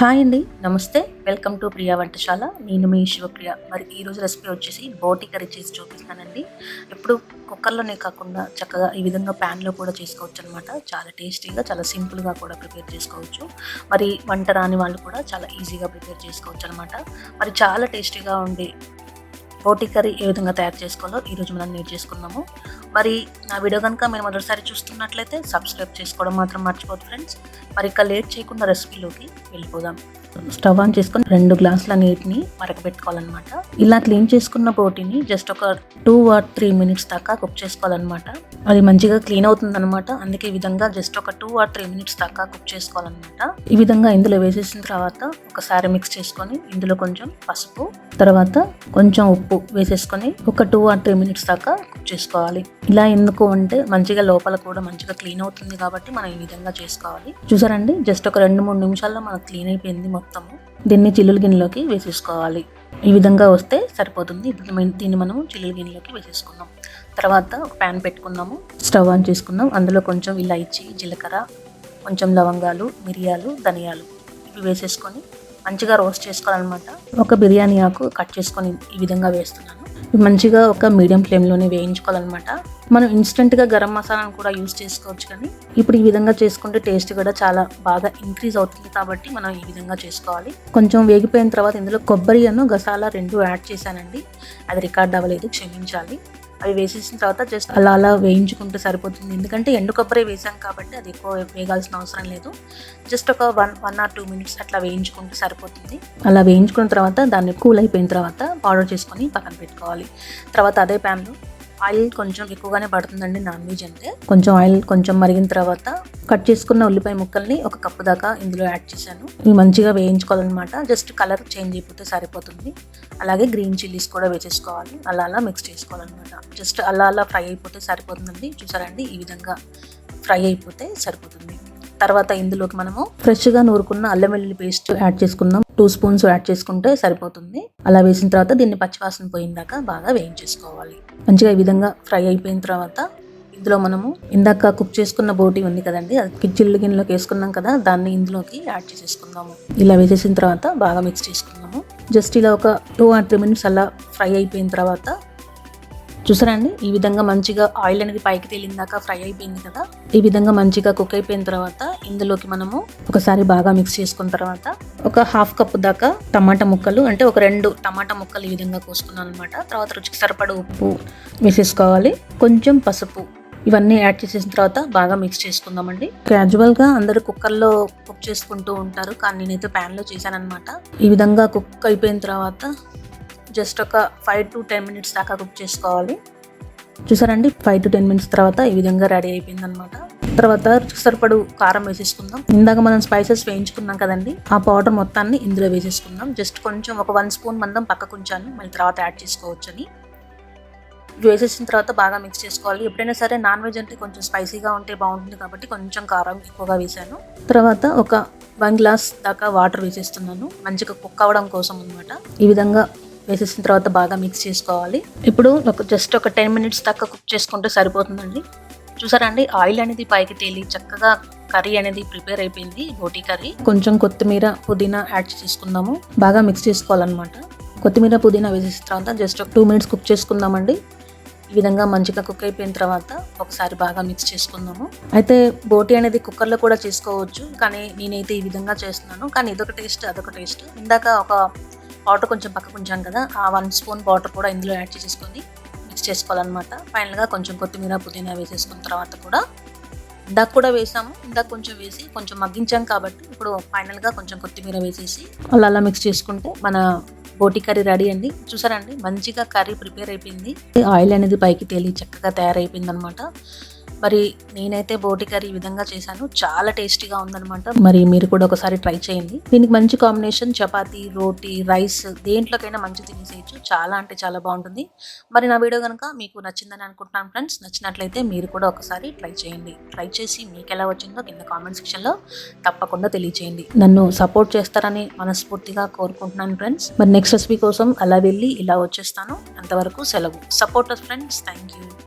Hi అండి నమస్తే. Welcome to Priya వంటశాల. నేను మీ శివప్రియ. మరి ఈరోజు రెసిపీ వచ్చేసి బోటి కర్రీ చేసి చూపిస్తానండి. ఎప్పుడు కుక్కర్లోనే కాకుండా చక్కగా ఈ విధంగా ప్యాన్లో కూడా చేసుకోవచ్చు అనమాట చాలా టేస్టీగా చాలా సింపుల్గా కూడా ప్రిపేర్ చేసుకోవచ్చు. మరి వంట రాని వాళ్ళు కూడా చాలా ఈజీగా ప్రిపేర్ చేసుకోవచ్చు అనమాట మరి చాలా టేస్టీగా ఉండే బోటి కర్రీ ఏ విధంగా తయారు చేసుకోవాలో ఈరోజు మనం నేర్చేసుకున్నాము మరి నా వీడియో కనుక మీరు మొదటిసారి చూస్తున్నట్లయితే సబ్స్క్రైబ్ చేసుకోవడం మాత్రం మర్చిపోదు ఫ్రెండ్స్. మరి ఇక లేట్ చేయకుండా రెసిపీలోకి వెళ్ళిపోదాం. స్టవ్ ఆన్ చేసుకొని రెండు గ్లాసుల నీటిని మరకబెట్టుకోవాలన్నమాట ఇలా క్లీన్ చేసుకున్న బోటిని జస్ట్ ఒక టూ ఆర్ త్రీ మినిట్స్ దాకా కుక్ చేసుకోవాలన్నమాట. అది మంచిగా క్లీన్ అవుతుంది అనమాట అందుకే ఈ విధంగా జస్ట్ ఒక టూ ఆర్ త్రీ మినిట్స్ దాకా కుక్ చేసుకోవాలన్నమాట. ఈ విధంగా ఇందులో వేసేసిన తర్వాత ఒకసారి మిక్స్ చేసుకొని ఇందులో కొంచెం పసుపు తర్వాత కొంచెం ఉప్పు వేసేసుకొని ఒక టూ ఆర్ త్రీ మినిట్స్ దాకా కుక్ చేసుకోవాలి. ఇలా ఎందుకు అంటే మంచిగా లోపల కూడా మంచిగా క్లీన్ అవుతుంది కాబట్టి మనం ఈ విధంగా చేసుకోవాలి. చూసారండి? జస్ట్ ఒక రెండు మూడు నిమిషాల్లో మనకు క్లీన్ అయిపోయింది మొత్తము. దీన్ని చిల్లుల గిన్నెలోకి వేసేసుకోవాలి. ఈ విధంగా వస్తే సరిపోతుంది. ఇప్పుడు దీన్ని మనం చిల్లుల గిన్నెలోకి వేసేసుకుందాం. తర్వాత ఒక ప్యాన్ పెట్టుకున్నాము. స్టవ్ ఆన్ చేసుకున్నాం. అందులో కొంచెం ఇలాచి జీలకర్ర కొంచెం లవంగాలు మిరియాలు ధనియాలు ఇవి వేసేసుకొని మంచిగా రోస్ట్ చేసుకోవాలన్నమాట. ఒక బిర్యానీ ఆకు కట్ చేసుకొని ఈ విధంగా వేస్తున్నాను. మంచిగా ఒక మీడియం ఫ్లేమ్లోనే వేయించుకోవాలన్నమాట. మనం ఇన్స్టెంట్గా గరం మసాలాను కూడా యూస్ చేసుకోవచ్చు కానీ ఇప్పుడు ఈ విధంగా చేసుకుంటే టేస్ట్ కూడా చాలా బాగా ఇంక్రీజ్ అవుతుంది కాబట్టి మనం ఈ విధంగా చేసుకోవాలి. కొంచెం వేగిపోయిన తర్వాత ఇందులో కొబ్బరి అను గసాలా రెండు యాడ్ చేశానండి. అది రికార్డ్ అవ్వలేదు క్షమించాలి. అవి వేసేసిన తర్వాత జస్ట్ అలా అలా వేయించుకుంటే సరిపోతుంది. ఎందుకంటే ఎండు కొబ్బరి వేసాం కాబట్టి అది ఎక్కువ వేగాల్సిన అవసరం లేదు. జస్ట్ ఒక one one or two minutes అట్లా వేయించుకుంటే సరిపోతుంది. అలా వేయించుకున్న తర్వాత దాన్ని కూల్ అయిపోయిన తర్వాత పౌడర్ చేసుకొని పక్కన పెట్టుకోవాలి. తర్వాత అదే ప్యాన్లో ఆయిల్ కొంచెం ఎక్కువగానే పడుతుందండి నాన్ వెజ్ అంటే. కొంచెం ఆయిల్ కొంచెం మరిగిన తర్వాత కట్ చేసుకున్న ఉల్లిపాయ ముక్కల్ని ఒక కప్పు దాకా ఇందులో యాడ్ చేశాను. ఇవి మంచిగా వేయించుకోవాలన్నమాట. జస్ట్ కలర్ చేంజ్ అయిపోతే సరిపోతుంది. అలాగే గ్రీన్ చిల్లీస్ కూడా వేసేసుకోవాలి. అలా అలా మిక్స్ చేసుకోవాలన్నమాట. జస్ట్ అలా అలా ఫ్రై అయిపోతే సరిపోతుందండి. చూసారండి ఈ విధంగా ఫ్రై అయిపోతే సరిపోతుంది. తర్వాత ఇందులోకి మనము ఫ్రెష్గా నూరుకున్న అల్లం వెల్లుల్లి పేస్ట్ యాడ్ చేసుకుందాం. టూ స్పూన్స్ యాడ్ చేసుకుంటే సరిపోతుంది. అలా వేసిన తర్వాత దీన్ని పచ్చివాసన పోయిందాక బాగా వేయించేసుకోవాలి. మంచిగా ఈ విధంగా ఫ్రై అయిపోయిన తర్వాత ఇందులో మనము ఇందాక కుక్ చేసుకున్న బోటి ఉంది కదండి అది చిల్లు గిన్నెలోకి వేసుకున్నాం కదా దాన్ని ఇందులోకి యాడ్ చేసేసుకుందాము. ఇలా వేసేసిన తర్వాత బాగా మిక్స్ చేసుకుందాము. జస్ట్ ఇలా ఒక టూ ఆర్ త్రీ మినిట్స్ అలా ఫ్రై అయిపోయిన తర్వాత చూసారా అండి? ఈ విధంగా మంచిగా ఆయిల్ అనేది పైకి తేలిందాక ఫ్రై అయిపోయింది కదా? ఈ విధంగా మంచిగా కుక్ అయిపోయిన తర్వాత ఇందులోకి మనము ఒకసారి బాగా మిక్స్ చేసుకున్న తర్వాత ఒక హాఫ్ కప్ దాకా టమాటా ముక్కలు అంటే ఒక రెండు టమాటా ముక్కలు ఈ విధంగా కోసుకున్నాను అనమాట తర్వాత రుచికి సరిపడ ఉప్పు వేసేసుకోవాలి. కొంచెం పసుపు ఇవన్నీ యాడ్ చేసేసిన తర్వాత బాగా మిక్స్ చేసుకుందామండి. క్యాజువల్గా అందరూ కుక్కర్లో కుక్ చేసుకుంటూ ఉంటారు. కానీ నేనైతే ప్యాన్లో చేశాను అనమాట ఈ విధంగా కుక్ అయిపోయిన తర్వాత జస్ట్ ఒక ఫైవ్ టు టెన్ మినిట్స్ దాకా కుక్ చేసుకోవాలి. చూసారండి? ఫైవ్ టు టెన్ మినిట్స్ తర్వాత ఈ విధంగా రెడీ అయిపోయింది అనమాట తర్వాత సరిపడు కారం వేసేసుకుందాం. ఇందాక మనం స్పైసెస్ వేయించుకున్నాం కదండి? ఆ పౌడర్ మొత్తాన్ని ఇందులో వేసేసుకుందాం. జస్ట్ కొంచెం ఒక వన్ స్పూన్ మందం పక్కకు ఉంచాను మళ్ళీ తర్వాత యాడ్ చేసుకోవచ్చని. వేసేసిన తర్వాత బాగా మిక్స్ చేసుకోవాలి. ఎప్పుడైనా సరే నాన్ వెజ్ అంటే కొంచెం స్పైసీగా ఉంటే బాగుంటుంది కాబట్టి కొంచెం కారం ఎక్కువగా వేసాను. తర్వాత ఒక వన్ గ్లాస్ దాకా వాటర్ వేసేస్తున్నాను. మంచిగా కుక్ అవ్వడం కోసం అనమాట ఈ విధంగా వేసేసిన తర్వాత బాగా మిక్స్ చేసుకోవాలి. ఇప్పుడు ఒక జస్ట్ ఒక టెన్ మినిట్స్ దాకా కుక్ చేసుకుంటే సరిపోతుందండి. చూసారండి ఆయిల్ అనేది పైకి తేలి చక్కగా కర్రీ అనేది ప్రిపేర్ అయిపోయింది బోటీ కర్రీ. కొంచెం కొత్తిమీర పుదీనా యాడ్ చేసుకుందాము. బాగా మిక్స్ చేసుకోవాలన్నమాట. కొత్తిమీర పుదీనా వేసేసిన తర్వాత జస్ట్ ఒక టూ మినిట్స్ కుక్ చేసుకుందామండి. ఈ విధంగా మంచిగా కుక్ అయిపోయిన తర్వాత ఒకసారి బాగా మిక్స్ చేసుకుందాము. అయితే బోటి అనేది కుక్కర్లో కూడా చేసుకోవచ్చు కానీ నేనైతే ఈ విధంగా చేస్తున్నాను. కానీ ఇదొక టేస్ట్ అదొక టేస్ట్ ఇందాక ఒక వాటర్ కొంచెం పక్కకు ఉంచాను కదా ఆ వన్ స్పూన్ వాటర్ కూడా ఇందులో యాడ్ చేసేసుకొని మిక్స్ చేసుకోవాలన్నమాట. ఫైనల్గా కొంచెం కొత్తిమీర పుదీనా వేసేసుకున్న తర్వాత కూడా ఇందాక కూడా వేసాము ఇందాక కొంచెం వేసి కొంచెం మగ్గించాం కాబట్టి ఇప్పుడు ఫైనల్గా కొంచెం కొత్తిమీర వేసేసి అలా అలా మిక్స్ చేసుకుంటే మన బోటి కర్రీ రెడీ అండి? చూసారండి మంచిగా కర్రీ ప్రిపేర్ అయిపోయింది. ఆయిల్ అనేది పైకి తేలి చక్కగా తయారైపోయింది అనమాట మరి నేనైతే బోటి కర్రీ ఈ విధంగా చేశాను. చాలా టేస్టీగా ఉందనమాట మరి మీరు కూడా ఒకసారి ట్రై చేయండి. దీనికి మంచి కాంబినేషన్ చపాతీ రోటీ రైస్ దేంట్లోకైనా మంచి తినేసేయచ్చు. చాలా అంటే చాలా బాగుంటుంది. మరి నా వీడియో కనుక మీకు నచ్చిందని అనుకుంటున్నాను ఫ్రెండ్స్ నచ్చినట్లయితే మీరు కూడా ఒకసారి ట్రై చేయండి. ట్రై చేసి మీకు ఎలా వచ్చిందో కింద కామెంట్ సెక్షన్లో తప్పకుండా తెలియచేయండి. నన్ను సపోర్ట్ చేస్తారని మనస్ఫూర్తిగా కోరుకుంటున్నాను ఫ్రెండ్స్. మరి నెక్స్ట్ రెసిపీ కోసం అలా వెళ్ళి ఇలా వచ్చేస్తాను. అంతవరకు సెలవు. Support friends thank you.